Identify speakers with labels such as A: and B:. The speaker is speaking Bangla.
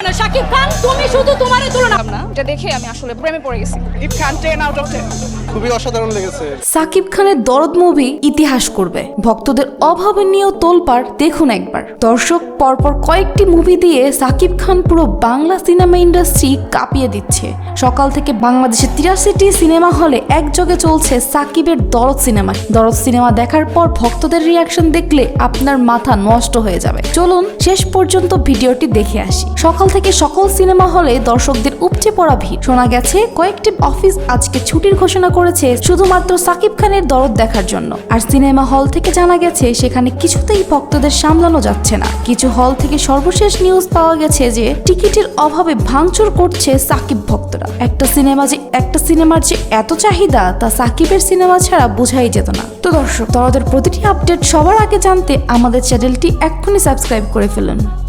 A: শাকিব খান তুমি শুধু তোমারই তুলনা
B: এটা দেখে আমি আসলে প্রেমে পড়ে গেছি।
C: ইট খান টেন আউট অফ টেন
D: খুবই অসাধারণ লেগেছে।
E: সাকিব খানের দরদ মুভি ইতিহাস করবে। ভক্তদের অভাবনীয় তোলপাড় দেখুন একবার। দর্শক পরপর কয়েকটি মুভি দিয়ে সাকিব খান পুরো বাংলা সিনেমা ইন্ডাস্ট্রি কাঁপিয়ে দিচ্ছে। সকাল থেকে বাংলাদেশের তিরাশিটি সিনেমা হলে একযোগে চলছে সাকিবের দরদ সিনেমা। দরদ সিনেমা দেখার পর ভক্তদের রিয়াকশন দেখলে আপনার মাথা নষ্ট হয়ে যাবে। চলুন শেষ পর্যন্ত ভিডিওটি দেখে আসি। সকাল থেকে সকল সিনেমা হলে দর্শকদের উপচে পড়া ভিড়। শোনা গেছে, কয়েকটি অফিস আজকে ছুটির ঘোষণা করেছে শুধুমাত্র সাকিব খানের দরদ দেখার জন্য। আর সিনেমা হল থেকে জানা গেছে, সেখানে কিছুতেই ভক্তদের সামলানো যাচ্ছে না। কিছু হল থেকে সর্বশেষ নিউজ পাওয়া গেছে যে, টিকিটের অভাবে ভাঙচুর করছে সাকিব ভক্তরা। একটা সিনেমা যে, একটা সিনেমার যে এত চাহিদা, তা সাকিবের সিনেমা ছাড়া বোঝাই যেত না। তো দর্শক দরদের প্রতিটি আপডেট সবার আগে জানতে আমাদের চ্যানেলটি এক্ষুনি সাবস্ক্রাইব করে ফেলুন।